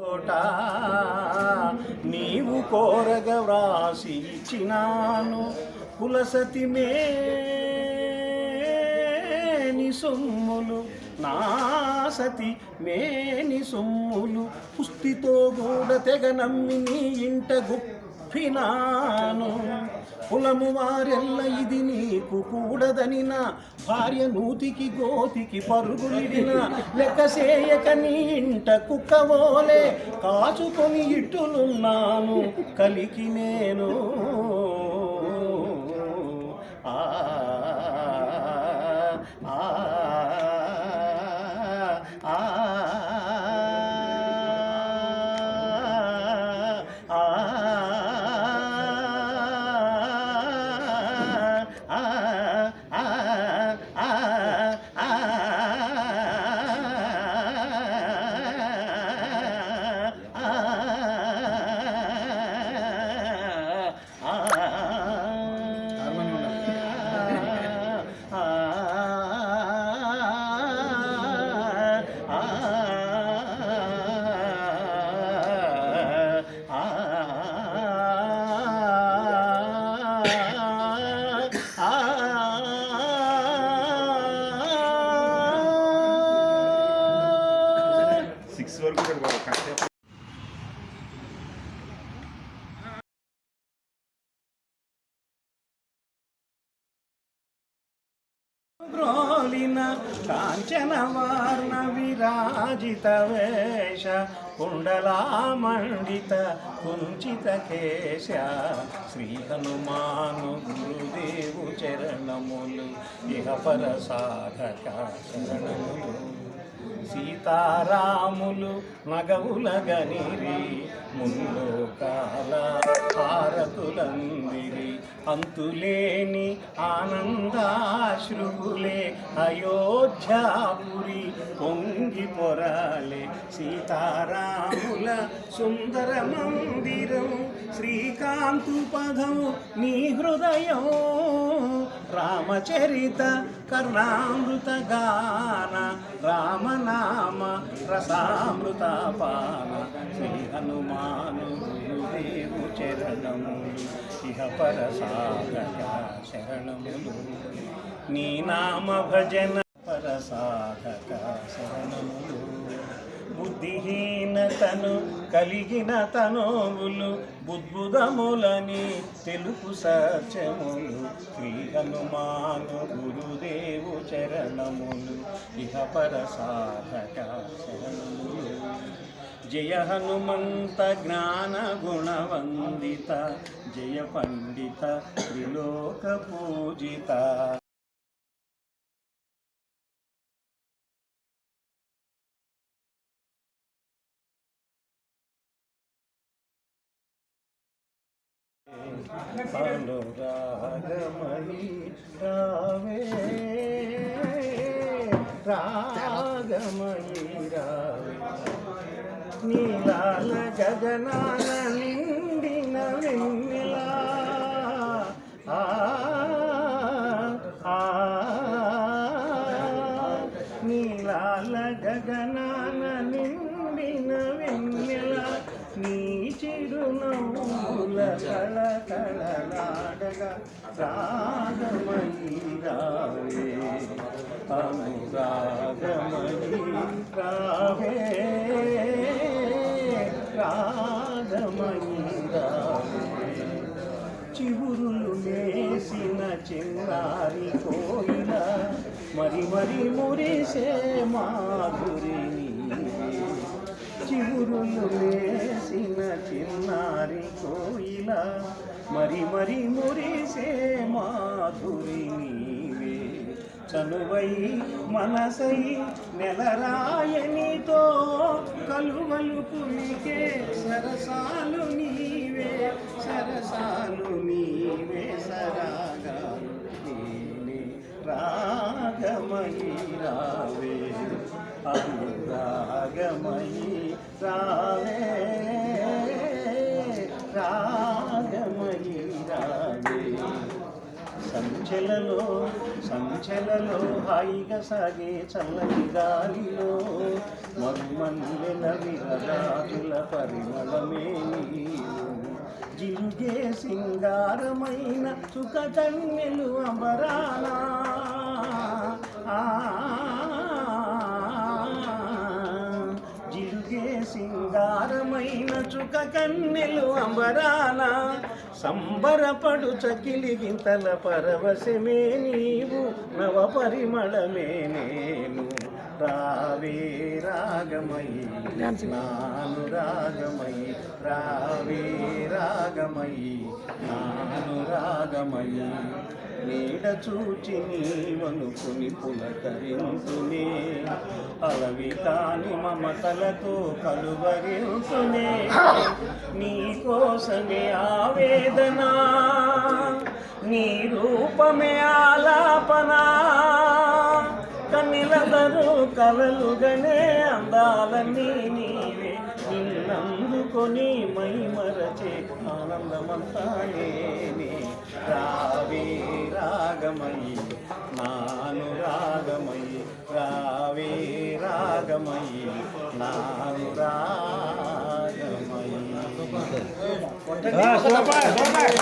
కోట. నీవు కోరగ వ్రాసి ఇచ్చినాను కులసతి మేని సొమ్ములు నా సతి మేని సొమ్ములు పుస్తితో గూడ తెగ నమ్మి నీ ఇంట గుప్పినాను. కులము వారెల్ల ఇది నీకు కూడదని నా భార్య నూతికి గోతికి పరుగులిడిన లెక్క చేయక నీ ఇంట కుక్కవోలే కాచుకొని ఇటులున్నాను కలికి నేను. ఆ గ్రోలిన కాంచన విరాజిత వేష కుండలామండిత కుంచిత కేశ శ్రీ హనుమాను గురుదేవు చరణములు ఇహ పర సాధక శరణములు సీతారాములు నగవుల గనిరి ముల్లో కాల హారతులందిరి అంతులేని ఆనందాశ్రువులే అయోధ్యాపురి పొంగి పొరాలే. సీతారాముల సుందర మందిరం శ్రీకాంతు పదం నీ హృదయం. రామచరిత కర్ణామృత గాన రామనామ రసామృత పాన శ్రీ హనుమాను గురుదేవు చరణము ఇహ పర సాధక శరణములు. నీ నామ భజన పర సాధక శరణములు. బుద్ధిహీనతను కలిగిన తనువులు బుద్భుదములని తెలుపు సత్యములు శ్రీ హనుమాను గురుదేవు చరణములు ఇహ పర సాధక శరణములు జయ హనుమంత జ్ఞాన గుణవందిత జయ పండిత త్రిలోక పూజిత. అనురాగమణి రావే. రాగమణి రావే. నీలాల గగనాల నిండిన వెన్నెలా. నీలాల గగనాల నిండిన వెన్నెల. నీ చిరునవ్వు కళ కళలాడగా రాగమణి రావే అనురాగమణి రావే రాగమణి రావే చివురులు వేసిన చిన్నారి కోయిల మరి మరి మురిసే మాధురి నీవే. చివురులు వేసిన చిన్నారి కోయిల మరి మరి మురిసే మాధురి నీవే. చనువై మనసై నెలరాయనితో కలువలు పులికే సరసాలు నీవే సరసాలు నీవే సరాగాలు నీవే రాగమయి రావే అనురాగమయి రావే రాగమయి రావే సంచలలో సంచెలలో హాయిగా సాగే చల్లని గాలిలో మరుమల్లెల విరజాతుల పరిమళమే నీవు. జిలుగే సింగారమైన సుఖ కన్యలు అమరానా. సింగారమైన చుక కన్నెలు అంబరాన సంబరపడు చకిలి గింతల పరవశమే నీవు నవ పరిమళమే నేను. రావే రాగమయి నాను రాగమయి రావే రాగమయి నాను రాగమయి నీడ చూచి నీవనుకుని పులకరింతునే అలవి కాని మమతలతో కలువరింతునే. నీ కోసమే ఆవేదన నీ రూపమే ఆలాపన. కన్నిలదరు కలలుగనే అందాలని నిన్నందుకొని మై మరచే ఆనందమంతా నేనే రావే రాగమయి నాను రాగమయి రావే రాగమయి నాను రాగమయి సూపర్ సూపర్